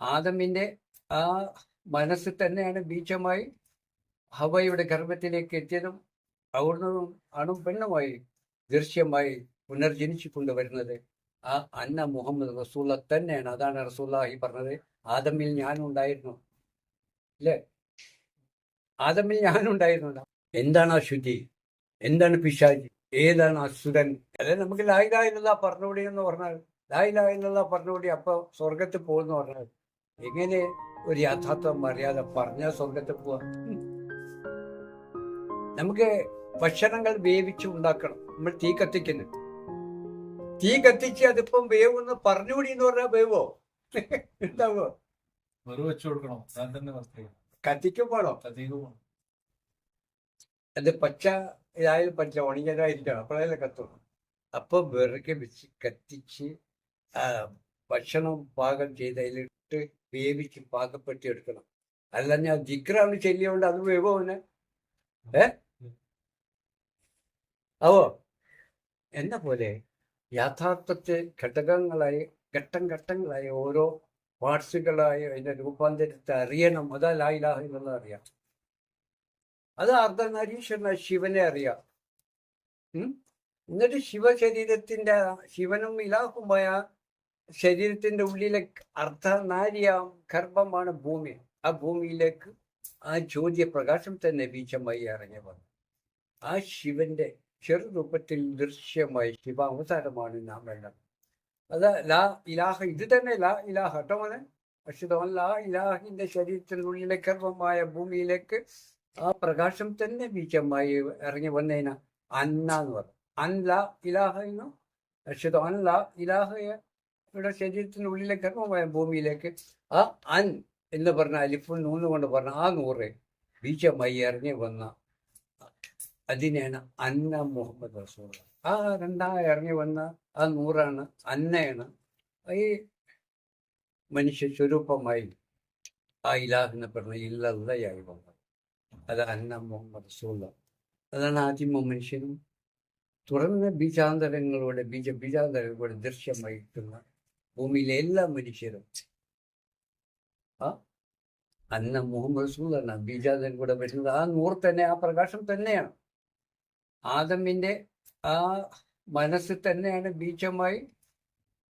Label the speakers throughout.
Speaker 1: ആദമിന്റെ ആ മനസ്സിൽ തന്നെയാണ് ബീജമായി ഹവയുടെ ഗർഭത്തിലേക്ക് എത്തിയതും അവിടുന്ന് ആണും പെണ്ണുമായി ദൃശ്യമായി പുനർജനിച്ചു കൊണ്ടുവരുന്നത് ആ അന്ന മുഹമ്മദ് റസൂള്ള തന്നെയാണ്. അതാണ് റസൂല്ലാഹി പറഞ്ഞത്. ആദമിൽ ഞാനുണ്ടായിരുന്നു അല്ലേ? ആദമിൽ ഞാനുണ്ടായിരുന്നു എന്താണ് അശുദ്ധി എന്താണ് പിശാജി ഏതാണ് അസുരൻ? അല്ലെ നമുക്ക് ലായിലായില്ല പറഞ്ഞുകൂടി എന്ന് പറഞ്ഞാൽ ലായിലായില്ല പറഞ്ഞുകൂടി അപ്പൊ സ്വർഗത്തിൽ പോകുന്നു പറഞ്ഞാൽ എങ്ങനെ ഒരു യാഥാർത്ഥ്യം അറിയാതെ പറഞ്ഞാൽ സ്വർഗത്തിൽ പോവാ? നമുക്ക് ഭക്ഷണങ്ങൾ വേവിച്ച് ഉണ്ടാക്കണം. നമ്മൾ തീ കത്തിക്കുന്നു. തീ കത്തിച്ച് അതിപ്പം വേവെന്ന് പറഞ്ഞുകൂടി എന്ന് പറഞ്ഞാൽ വേവോ? ഉണ്ടാവോ കത്തിക്കുമ്പോഴോ അത് പച്ച ഇതായാലും പച്ച ഉണങ്ങിയതായിരിക്കണം അപ്പോഴല്ലേ കത്തുള്ളൂ. അപ്പൊ വിറക് വെച്ച് കത്തിച്ച് ഭക്ഷണം പാകം ചെയ്ത് അതിലിട്ട് വേവിച്ച് പാകപ്പെടുത്തി എടുക്കണം. അല്ല ഞാൻ ജിഗ്രാണ് ചെല്ലിയോണ്ട് അത് വേവോ ഏ? അവോ? എന്ന പോലെ യാഥാർത്ഥത്തെ ഘടകങ്ങളായി ഘട്ടം ഘട്ടങ്ങളായി ഓരോ പാർട്സുകളായി അതിന്റെ രൂപാന്തരത്തെ അറിയണം. അതാ ലായിലാഹ എന്നുള്ളത് അറിയാം. അത് അർദ്ധനരീശ്വരന ശിവനെ അറിയാം? എന്നിട്ട് ശിവശരീരത്തിന്റെ ശിവനും ഇലാഹുമായ ശരീരത്തിന്റെ ഉള്ളിലെ അർദ്ധനാരിയാം ഗർഭമാണ് ഭൂമി. ആ ഭൂമിയിലേക്ക് ആ ജ്യോതിയ പ്രകാശം തന്നെ ബീജമായി ഇറങ്ങി വന്നു. ആ ശിവന്റെ ചെറുരൂപത്തിൽ ദൃശ്യമായി ശിവ അവതാരമാണ് നാം വേണ്ടത് അത് ലാ ഇലാഹ ഇത് തന്നെ ലാ ഇലാഹ കേട്ടോ മോനെ. പക്ഷെ ലാ ഇലാഹിന്റെ ശരീരത്തിനുള്ളിലെ ഗർഭമായ ഭൂമിയിലേക്ക് ആ പ്രകാശം തന്നെ ബീജമായി ഇറങ്ങി വന്നതിന അന്ന എന്ന് പറഞ്ഞു അൻ ലാ ഇലാഹ എന്നോ. അക്ഷത അൻ ലാ ഇലാഹയുടെ ശരീരത്തിനുള്ളിലെ ഗർഭമായ ഭൂമിയിലേക്ക് ആ അൻ എന്ന് പറഞ്ഞ അലിഫും നൂന്ന് കൊണ്ട് പറഞ്ഞ ആ നൂറ് ബീജമായി ഇറങ്ങി വന്ന അതിനെയാണ് അന്ന മുഹമ്മദ് റസൂൽ. ആ രണ്ടാ ഇറങ്ങി വന്ന ആ നൂറാണ് അന്നയാണ് ഈ മനുഷ്യ സ്വരൂപമായി ആ ഇലാഹ് എന്ന് പറഞ്ഞ ഇല്ലയായി വന്നത്. അത് അന്ന മുഹമ്മദ് റസൂൽ. അതാണ് ആദ്യമ മനുഷ്യനും തുടർന്ന് ബീജാന്തരങ്ങളോടെ ബീജ ബീജാന്തരങ്ങളോടെ ദൃശ്യമായിട്ടുള്ള ഭൂമിയിലെ എല്ലാ മനുഷ്യരും. ആ? അന്ന മുഹമ്മദ് റസൂലാണ് ബീജാദൻ കൂടെ വരുന്നത് ആ നൂർ തന്നെ ആ പ്രകാശം തന്നെയാണ്. ആദമിന്റെ ആ മനസ്സ് തന്നെയാണ് ബീജമായി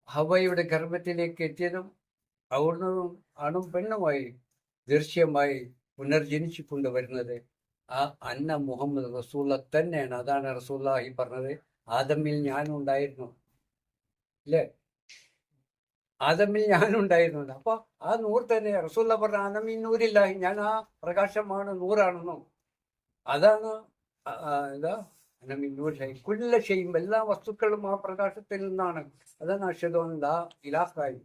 Speaker 1: ഹവയുടെ ഗർഭത്തിലേക്ക് എത്തിയതും അവിടുന്ന് ആണും പെണ്ണുമായി ദൃശ്യമായി പുനർജനിച്ചു കൊണ്ടുവരുന്നത് ആ അന്ന മുഹമ്മദ് റസൂള്ള തന്നെയാണ്. അതാണ് റസൂല്ലാഹി പറഞ്ഞത്. ആദമിൽ ഞാനുണ്ടായിരുന്നു. അല്ലേ ആദമിൽ ഞാനുണ്ടായിരുന്നു അപ്പൊ ആ നൂർ തന്നെ റസൂല്ല പറഞ്ഞ ആദമിൽ നൂരില്ല ഞാൻ ആ പ്രകാശമാണ് നൂറാണെന്നും. അതാണ് എന്താ? ചെയ്യും എല്ലാ വസ്തുക്കളും ആ പ്രകാശത്തിൽ നിന്നാണ്. അതാണ് ലാ ഇലാഹായി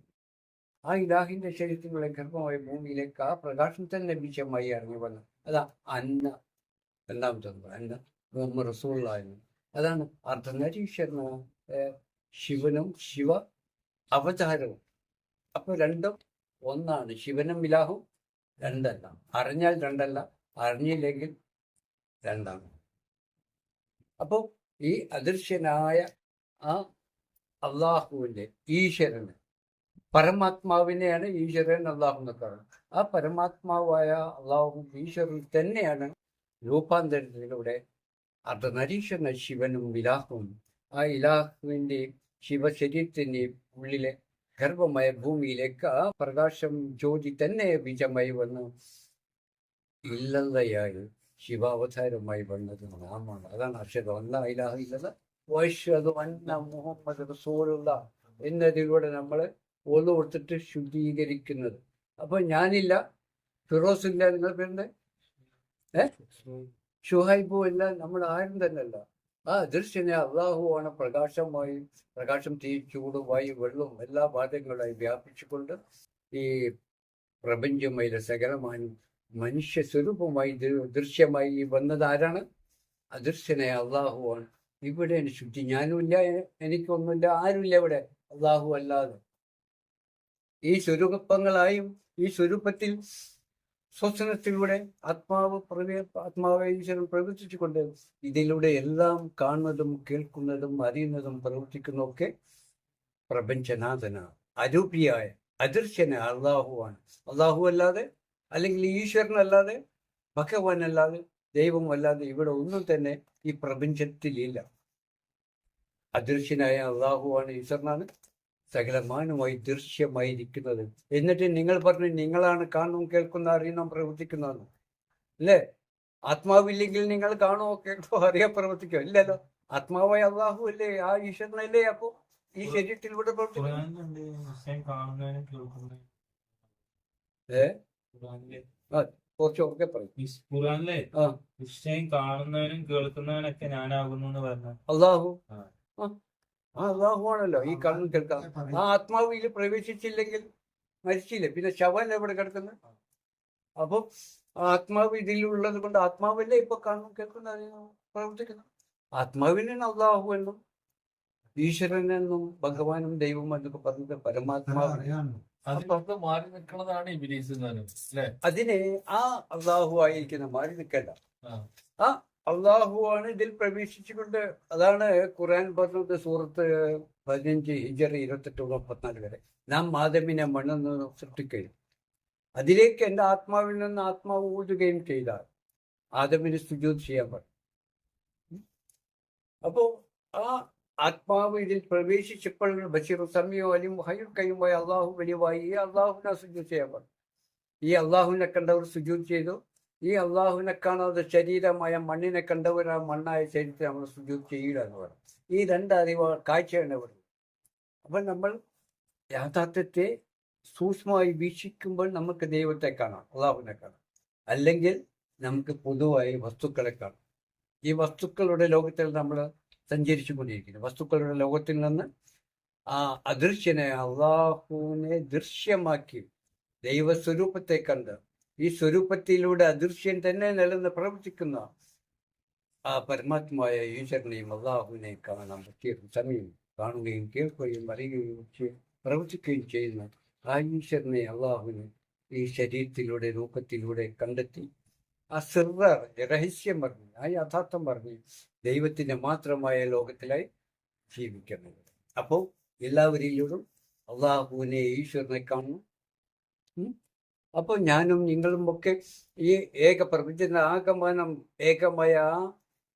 Speaker 1: ആ ഇലാഹിന്റെ ശരീരത്തിനുള്ള ഗർഭമായ ഭൂമിയിലേക്ക് ആ പ്രകാശം തന്നെ ബീജമായി ഇറങ്ങി വന്നു അതാ അന്ന രണ്ടാമത്തെ അന്ന റസൂള്ള അതാണ് അർദ്ധനരീശ്വരന ശിവനും ശിവ അവതാരവും. അപ്പൊ രണ്ടും ഒന്നാണ്. ശിവനും ഇലാഹും രണ്ടല്ല. അറിഞ്ഞാൽ രണ്ടല്ല അറിഞ്ഞില്ലെങ്കിൽ രണ്ടാണ്. അപ്പോ ഈ അദൃശ്യനായ ആ അള്ളാഹുവിന്റെ ഈശ്വരന് പരമാത്മാവിനെയാണ് ഈശ്വരൻ അള്ളാഹു എന്നൊക്കെ പറയുന്നത്. ആ പരമാത്മാവായ അള്ളാഹു ഈശ്വരൻ തന്നെയാണ് രൂപാന്തരത്തിലൂടെ അർദ്ധനരീശ്വരന ശിവനും ഇലാഹും ആ ഇലാഹുവിന്റെയും ശിവശരീരത്തിന്റെയും ഉള്ളിലെ ഗർഭമായ ഭൂമിയിലേക്ക് ആ പ്രകാശം ജ്യോതി തന്നെ ബീജമായി വന്നു. ഇല്ലതയായി ശിവാവതാരമായി വന്നത് നാമാണ്. അതാണ് അക്ഷരം അല്ല ഇലാഹ ഇല്ലത. വൈശ്വത് അന്ന മുഹമ്മദ് റസൂലുള്ള എന്നതിലൂടെ നമ്മൾ ഒന്നു കൊടുത്തിട്ട് ശുദ്ധീകരിക്കുന്നത്. അപ്പൊ ഞാനില്ല. ഫിറോസ് ഇല്ല നിങ്ങൾ പേരുടെ ഏ? ഷുഹൈബു. ഇല്ല നമ്മൾ ആരും തന്നെ അല്ല ആ ദൃശ്യനെ അള്ളാഹുവാണ് പ്രകാശമായി പ്രകാശം തീ ചൂട് വായു വെള്ളവും എല്ലാ വാദങ്ങളായി വ്യാപിച്ചുകൊണ്ട് ഈ പ്രപഞ്ചമായി രസകരമായി മനുഷ്യ സ്വരൂപമായി ദൃശ്യമായി വന്നത് ആരാണ്? അദൃശ്യനെ അള്ളാഹുവാണ് ഇവിടെ ശുദ്ധി ഞാനുമില്ല എനിക്കൊന്നുമില്ല ആരുമില്ല ഇവിടെ. അള്ളാഹു അല്ലാതെ. ഈ സ്വരൂപങ്ങളായും ഈ സ്വരൂപത്തിൽ ശ്വസനത്തിലൂടെ ആത്മാവ് പ്രവേ ആത്മാവെ ഈശ്വരൻ പ്രവർത്തിച്ചുകൊണ്ട് ഇതിലൂടെ എല്ലാം കാണുന്നതും കേൾക്കുന്നതും അറിയുന്നതും പ്രവർത്തിക്കുന്നതും ഒക്കെ പ്രപഞ്ചനാഥനാണ് അരൂപിയായ അദൃശ്യനെ അള്ളാഹുവാണ്. അള്ളാഹു അല്ലാതെ അല്ലെങ്കിൽ ഈശ്വരനല്ലാതെ ദൈവം അല്ലാതെ ഇവിടെ ഒന്നും തന്നെ ഈ പ്രപഞ്ചത്തിലില്ല. അദൃശ്യനായ അള്ളാഹുവാണ് ഈശ്വരനാണ്. സകലമാനുമായി ദൃശ്യമായിരിക്കുന്നത്. എന്നിട്ട് നിങ്ങൾ പറഞ്ഞു നിങ്ങളാണ് കാണും കേൾക്കുന്ന അറിയുന്ന പ്രവർത്തിക്കുന്നതെന്ന് അല്ലേ? ആത്മാവില്ലെങ്കിൽ നിങ്ങൾ കാണുമോ കേൾക്കോ അറിയാൻ പ്രവർത്തിക്കോ? ഇല്ലല്ലോ. ആത്മാവായ അള്ളാഹു അല്ലേ ആ ഈശ്വരനല്ലേ അപ്പോ ഈ ശരീരത്തിൽ ഇവിടെ ഏ? കുറച്ചൊക്കെ
Speaker 2: വിഷയം കാണുന്നവനും കേൾക്കുന്നവനൊക്കെ ഞാനാകുന്നു പറഞ്ഞു.
Speaker 1: അള്ളാഹു?
Speaker 2: ആ.
Speaker 1: ആ ആ അള്ളാഹു ആണല്ലോ ഈ കാണും കേൾക്കാം ആ ആത്മാവിൽ പ്രവേശിച്ചില്ലെങ്കിൽ മരിച്ചില്ലേ? പിന്നെ ശവം ഇവിടെ കിടക്കുന്നത് അപ്പൊ ആ ആത്മാവ് ഇതിലുള്ളത് കൊണ്ട് ആത്മാവല്ലേ ഇപ്പൊ കാണും കേൾക്കുന്ന പ്രവർത്തിക്കുന്നു ആത്മാവിനാണ് അള്ളാഹു എന്നും ഈശ്വരൻ എന്നും ഭഗവാനും ദൈവം എന്നൊക്കെ പറഞ്ഞത് പരമാത്മാവ്
Speaker 3: മാറി നിൽക്കുന്നതാണ് ഇബിലീസ്
Speaker 1: അതിനെ ആ അള്ളാഹു ആയിരിക്കുന്ന മാറി നിൽക്കേണ്ട.
Speaker 3: ആ.
Speaker 1: ആ അള്ളാഹു ആണ് ഇതിൽ പ്രവേശിച്ചുകൊണ്ട് അതാണ് ഖുർആൻ പറഞ്ഞത് സൂറത്ത് പതിനഞ്ച് ഹിജറി ഇരുപത്തെട്ട് മുപ്പത്തിനാല് വരെ. നാം ആദമിനെ മണ്ണെന്ന് സൃഷ്ടിക്കുകയും അതിലേക്ക് എന്റെ ആത്മാവിൽ നിന്ന് ആത്മാവ് ഊതുകയും ചെയ്താൽ ആദമിന് സുജൂത് ചെയ്യാൻ പറ്റും. ഉം. അപ്പോ ആ ആത്മാവ് ഇതിൽ പ്രവേശിച്ചപ്പോൾ ബഷീർ സമയോ അലിം കയ്യും പോയി അള്ളാഹു വലിയവായി ഈ അള്ളാഹുവിനെ സുജൂത് ചെയ്യാൻ പറ്റും. ഈ അള്ളാഹുവിനെ കണ്ടവർ സുജൂത് ചെയ്തു. ഈ അള്ളാഹുവിനെ കാണാതെ ശരീരമായ മണ്ണിനെ കണ്ടവരാ മണ്ണായ ശരീരത്തെ നമ്മൾ സുജൂത് ചെയ്യുക എന്ന് പറയും. ഈ രണ്ട് അറിവ് കാഴ്ചയാണ് ഇവിടെ. അപ്പൊ നമ്മൾ യാഥാർത്ഥ്യത്തെ സൂക്ഷ്മമായി വീക്ഷിക്കുമ്പോൾ നമുക്ക് ദൈവത്തെ കാണാം അള്ളാഹുവിനെ കാണാം. അല്ലെങ്കിൽ നമുക്ക് പൊതുവായി വസ്തുക്കളെ കാണാം. ഈ വസ്തുക്കളുടെ ലോകത്തിൽ നമ്മൾ സഞ്ചരിച്ചു കൊണ്ടിരിക്കുന്നു. വസ്തുക്കളുടെ ലോകത്തിൽ നിന്ന് ആ അദൃശ്യനെ അള്ളാഹുവിനെ ദൃശ്യമാക്കി ദൈവസ്വരൂപത്തെ കണ്ട് ഈ സ്വരൂപത്തിലൂടെ അദൃശ്യൻ തന്നെ നിലനിന്ന് പ്രവർത്തിക്കുന്ന ആ പരമാത്മായ ഈശ്വരനെയും അള്ളാഹുവിനെയും കാണാൻ പറ്റിയ സമയം കാണുകയും കേൾക്കുകയും അറിയുകയും പ്രവർത്തിക്കുകയും ചെയ്യുന്ന ആ ഈശ്വരനെ അള്ളാഹുവിനെ ഈ ശരീരത്തിലൂടെ രൂപത്തിലൂടെ കണ്ടെത്തി ആ സിർവർ രഹസ്യം പറഞ്ഞ് ആ യഥാർത്ഥം പറഞ്ഞ് ദൈവത്തിന്റെ മാത്രമായ ലോകത്തിലായി ജീവിക്കുന്നത് അപ്പോൾ എല്ലാവരിലൂടും അള്ളാഹുവിനെ ഈശ്വരനെ കാണുന്നു. അപ്പോൾ ഞാനും നിങ്ങളും ഒക്കെ ഈ ഏക പ്രപഞ്ച ആഗമനം ഏകമായ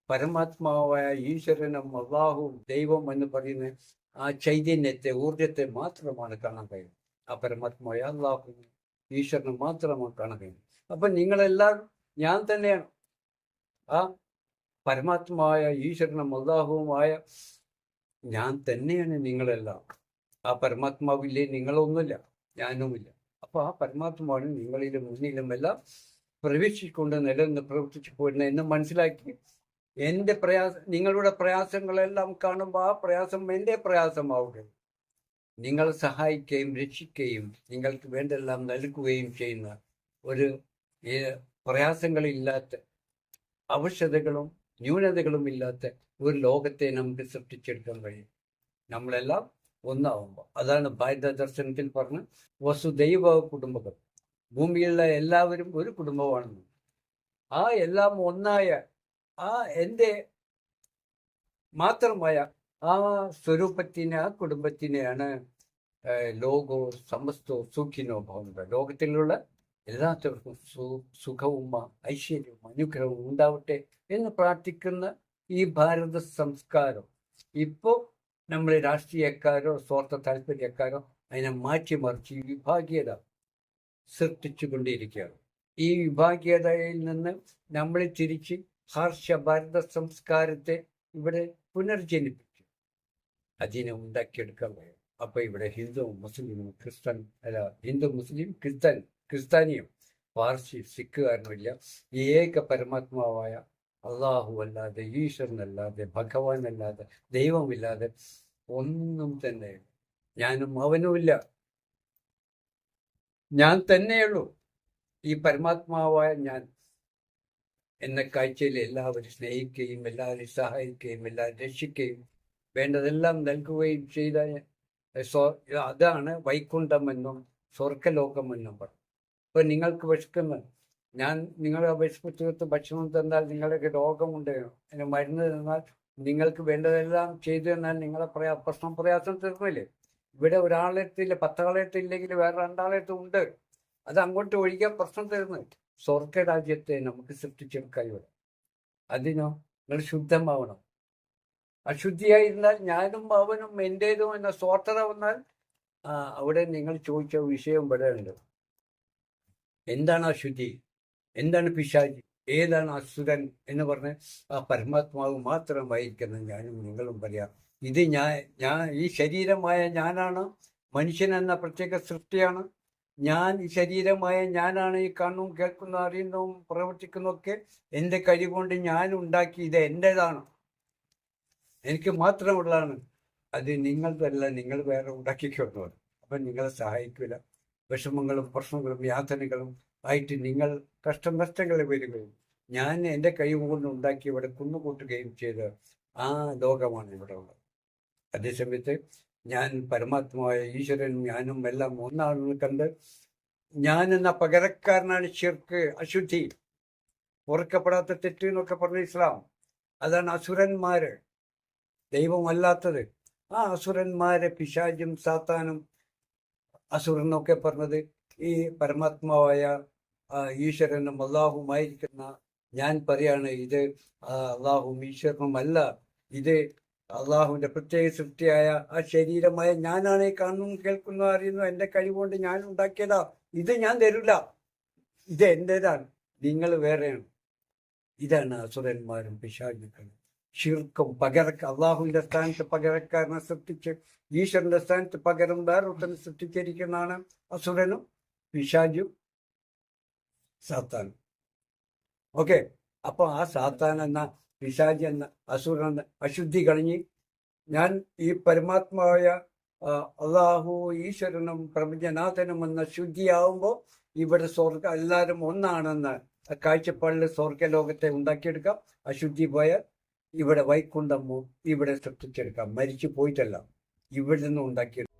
Speaker 1: പരമാത്മാവായ ഈശ്വരനും അള്ളാഹുവും ദൈവം എന്ന് പറയുന്ന ആ ചൈതന്യത്തെ ഊർജത്തെ മാത്രമാണ് കാണാൻ കഴിയുന്നത്. ആ പരമാത്മാവായ അള്ളാഹുവിനെ ഈശ്വരനെ മാത്രമാണ് കാണാൻ കഴിയുന്നത്. അപ്പൊ നിങ്ങളെല്ലാവരും ഞാൻ തന്നെയാണ്. ആ പരമാത്മാവായ ഈശ്വരനും അള്ളാഹുവുമായ ഞാൻ തന്നെയാണ് നിങ്ങളെല്ലാം. ആ പരമാത്മാവില്ലേ നിങ്ങളൊന്നുമില്ല ഞാനുമില്ല. അപ്പൊ ആ പരമാത്മാവാണ് നിങ്ങളിലും മുന്നിലും എല്ലാം പ്രവേശിച്ചുകൊണ്ട് നിലനിന്ന് പ്രവർത്തിച്ചു പോരുന്നത് എന്ന് മനസ്സിലാക്കി. എന്റെ പ്രയാസ നിങ്ങളുടെ പ്രയാസങ്ങളെല്ലാം കാണുമ്പോൾ ആ പ്രയാസം എന്റെ പ്രയാസമാവുക നിങ്ങൾ സഹായിക്കുകയും രക്ഷിക്കുകയും നിങ്ങൾക്ക് വേണ്ടെല്ലാം നൽകുകയും ചെയ്യുന്ന ഒരു പ്രയാസങ്ങളില്ലാത്ത അവശതകളും ന്യൂനതകളും ഇല്ലാത്ത ഒരു ലോകത്തെ നമുക്ക് സൃഷ്ടിച്ചെടുക്കാൻ കഴിയും. നമ്മളെല്ലാം ഒന്നാവുമ്പോൾ അതാണ് ഭാരത ദർശനത്തിൽ പറഞ്ഞ വസുദൈവ കുടുംബകം ഭൂമിയിലുള്ള എല്ലാവരും ഒരു കുടുംബമാണെന്ന്. ആ എല്ലാം ഒന്നായ ആ എന്റെ മാത്രമായ ആ സ്വരൂപത്തിനെ ആ കുടുംബത്തിനെയാണ് ലോകോ സമസ്തോ സുഖിനോ ഭവന്ത. ലോകത്തിലുള്ള എല്ലാത്തവർക്കും സുഖവും ഐശ്വര്യവും അനുഗ്രഹവും ഉണ്ടാവട്ടെ എന്ന് പ്രാർത്ഥിക്കുന്ന ഈ ഭാരത സംസ്കാരം. ഇപ്പോൾ നമ്മൾ രാഷ്ട്രീയക്കാരോ സ്വാർത്ഥ താല്പര്യക്കാരോ അതിനെ മാറ്റിമറിച്ച് വിഭാഗീയത സൃഷ്ടിച്ചു കൊണ്ടിരിക്കുകയാണ്. ഈ വിഭാഗീയതയിൽ നിന്ന് നമ്മൾ തിരിച്ച് ഹർഷ ഭാരത സംസ്കാരത്തെ ഇവിടെ പുനർജനിപ്പിച്ചു. അതിനെ ഉണ്ടാക്കിയെടുക്കാൻ കഴിയും. അപ്പൊ ഇവിടെ ഹിന്ദു മുസ്ലിമും ക്രിസ്ത്യൻ അല്ല ഹിന്ദു മുസ്ലിം ക്രിസ്ത്യൻ ക്രിസ്ത്യാനിയും പാർസി സിഖുകാരനുമില്ല ഏക പരമാത്മാവായ അള്ളാഹു അല്ലാതെ ഈശ്വരനല്ലാതെ ഭഗവാൻ അല്ലാതെ ദൈവമില്ലാതെ ഒന്നും തന്നെ ഞാനും അവനുമില്ല. ഞാൻ തന്നെയുള്ളൂ. ഈ പരമാത്മാവായ ഞാൻ. എന്ന കാഴ്ചയിൽ എല്ലാവരും സ്നേഹിക്കുകയും എല്ലാവരും സഹായിക്കുകയും എല്ലാവരും രക്ഷിക്കുകയും വേണ്ടതെല്ലാം നൽകുകയും ചെയ്ത അതാണ് വൈകുണ്ഠമെന്നും സ്വർഗലോകമെന്നും പറഞ്ഞു. അപ്പൊ നിങ്ങൾക്ക് വിശക്കുന്ന. ഞാൻ നിങ്ങളെ തീർത്ത് ഭക്ഷണം തന്നാൽ നിങ്ങൾക്ക് രോഗമുണ്ട്. അതിന് മരുന്ന് തന്നാൽ നിങ്ങൾക്ക് വേണ്ടതെല്ലാം ചെയ്തു തന്നാൽ നിങ്ങളെ പ്രയാ പ്രശ്നം പ്രയാസം തീർന്നില്ലേ ഇവിടെ ഒരാളെത്തില്ല പത്താളെത്തില്ലെങ്കിൽ വേറെ രണ്ടാളെത്തും ഉണ്ട്. അത് അങ്ങോട്ട് ഒഴിക്കാൻ പ്രശ്നം തരുന്നത് സ്വർഗ രാജ്യത്തെ നമുക്ക് സൃഷ്ടിച്ചെടുക്കാൻ ഇവിടെ അതിനോ നിങ്ങൾ ശുദ്ധമാവണം. അശുദ്ധിയായിരുന്നാൽ ഞാനും അവനും എന്റേതും എന്ന സ്വാർത്ഥത വന്നാൽ അവിടെ നിങ്ങൾ ചോദിച്ച വിഷയം ഇവിടെ ഉണ്ട്. എന്താണ് അശുദ്ധി? എന്താണ് പിശാജ് ഏതാണ് അസുരൻ എന്ന് പറഞ്ഞ് ആ പരമാത്മാവ് മാത്രം മാത്രമായിരിക്കുന്ന ഞാനും നിങ്ങളും പറയാം. ഇത് ഞാൻ ഞാൻ ഈ ശരീരമായ ഞാനാണ് മനുഷ്യൻ എന്ന പ്രത്യേക സൃഷ്ടിയാണ്. ഞാൻ ഈ ശരീരമായ ഞാനാണ് ഈ കാണും കേൾക്കുന്ന അറിയുന്നതും പ്രവർത്തിക്കുന്നതൊക്കെ എന്റെ കഴിവുകൊണ്ട് ഞാൻ ഉണ്ടാക്കി ഇത് എന്റേതാണ്. എനിക്ക് മാത്രമുള്ളതാണ്. അത് നിങ്ങളതല്ല നിങ്ങൾ വേറെ ഉണ്ടാക്കിക്കൊണ്ടു അപ്പം നിങ്ങളെ സഹായിക്കില്ല. വിഷമങ്ങളും പ്രശ്നങ്ങളും യാതനകളും ആയിട്ട് നിങ്ങൾ കഷ്ടനഷ്ടങ്ങൾ വരികയും ഞാൻ എന്റെ കഴിവ് കൊണ്ട് ഉണ്ടാക്കി ഇവിടെ കുന്നുകൂട്ടുകയും ചെയ്ത ആ ലോകമാണ് ഇവിടെ ഉള്ളത്. അതേസമയത്ത് ഞാൻ പരമാത്മാവായ ഈശ്വരനും ഞാനും എല്ലാം ഒന്നാണെന്ന് കണ്ട് ഞാൻ എന്ന പകരക്കാരനാണ് ശിർക്ക് അശുദ്ധി ഓർക്കപ്പെടാത്ത തെറ്റ് എന്നൊക്കെ പറഞ്ഞ ഇസ്ലാം. അതാണ് അസുരന്മാര്. ദൈവമല്ലാത്തത്. ആ അസുരന്മാരെ പിശാചും സാത്താനും അസുരനൊക്കെ പറഞ്ഞത് ഈ പരമാത്മാവായ ഈശ്വരനും അള്ളാഹുമായിരിക്കുന്ന ഞാൻ പറയാണ് ഇത് അള്ളാഹും ഈശ്വരനും അല്ല ഇത് അള്ളാഹുവിന്റെ പ്രത്യേക സൃഷ്ടിയായ ആ ശരീരമായ ഞാനാണ് കാണുന്നു കേൾക്കുന്നു അറിയുന്നു എന്റെ കഴിവുകൊണ്ട് ഞാൻ ഉണ്ടാക്കിയതാ. ഇത് ഞാൻ തരില്ല. ഇത് എന്റേതാണ് നിങ്ങൾ വേറെയാണ്. ഇതാണ് അസുരന്മാരും പിശാചുക്കളും. ഷിർക്കും പകരക്ക അള്ളാഹുവിന്റെ സ്ഥാനത്ത് പകരക്കാരനെ സൃഷ്ടിച്ച് ഈശ്വരന്റെ സ്ഥാനത്ത് പകരം വേറൊരുത്തനെ സൃഷ്ടിച്ചിരിക്കുന്നതാണ് അസുരനും പിശാചും. സാത്താനും ഓക്കെ. അപ്പൊ ആ സാത്താൻ എന്ന പിശാജ് എന്ന അസുരൻ അശുദ്ധി കളഞ്ഞ് ഞാൻ ഈ പരമാത്മാവായ അള്ളാഹു ഈശ്വരനും പ്രപഞ്ചനാഥനും എന്ന ശുദ്ധിയാവുമ്പോൾ ഇവിടെ സ്വർഗ എല്ലാവരും ഒന്നാണെന്ന് കാഴ്ചപ്പാടിൽ സ്വർഗ ലോകത്തെ ഉണ്ടാക്കിയെടുക്കാം. അശുദ്ധി പോയാൽ ഇവിടെ വൈകുണ്ഠമോ ഇവിടെ സൃഷ്ടിച്ചെടുക്കാം. മരിച്ചു പോയിട്ടല്ല. ഇവിടെ നിന്ന് ഉണ്ടാക്കിയെടുക്കാം.